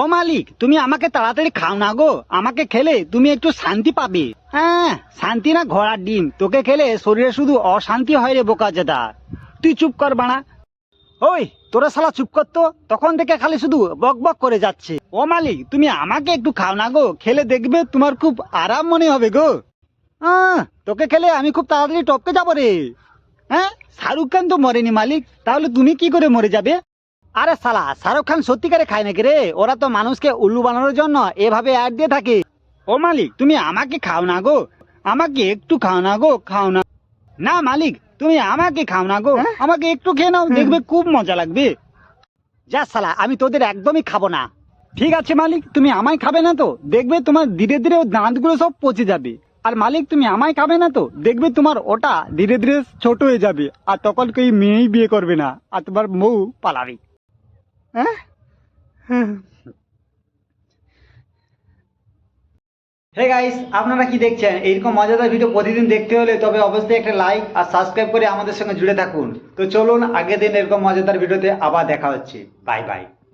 ও মালিক তুমি আমাকে তাড়াতাড়ি খাও না গো। আমাকে খেলে তুমি একটু শান্তি পাবে। হ্যাঁ শান্তি না ঘোড়ার ডিম। তোকে খেলে শরীরে শুধু অশান্তি হয় রে বোকা জেদা। তুই চুপ কর বানা ওই তোরা শালা চুপ করতো তখন থেকে খালি শুধু বক বক করে যাচ্ছে। ও মালিক তুমি আমাকে একটু খাও না গো। খেলে দেখবে তোমার খুব আরাম মনে হবে গো। আহ, তোকে খেলে আমি খুব তাড়াতাড়ি টপকে যাব রে। হ্যাঁ শাহরুখ খান তো মরেনি মালিক। তাহলে তুমি কি করে মরে যাবে? আরে সালা শাহরুখ খান সত্যিকারে খায় নাকি রে? ওরা তো মানুষকে উল্লু বানানোর জন্য এভাবে অ্যাড দিয়ে থাকে। ও মালিক তুমি আমাকে খাও না গো। আমাকে একটু খাও না গো খাও না। না মালিক তুমি আমাকে খাও না গো। আমাকে একটু খেয়ে নাও দেখবে খুব মজা লাগবে। যা সালা আমি তোদের একদমই খাব না। ঠিক আছে মালিক তুমি আমায় খাবে না তো? দেখবে তোমার ধীরে ধীরে ও দাঁতগুলো সব পচে যাবে। আর মালিক তুমি আমায় খাবে না তো? দেখবে তোমার ওটা ধীরে ধীরে ছোট হয়ে যাবে। আর তখন কেউ মেয়েই বিয়ে করবে না। আর তোমার বউ পালাবে। হ্যাঁ? হে গাইস আপনারা কি দেখছেন? এইরকম মজাদার ভিডিও প্রতিদিন দেখতে হলে তবে অবশ্যই একটা লাইক আর সাবস্ক্রাইব করে আমাদের সঙ্গে জুড়ে থাকুন। তো চলুন, আগের দিন এরকম মজাদার ভিডিওতে আবার দেখা হচ্ছে। Bye bye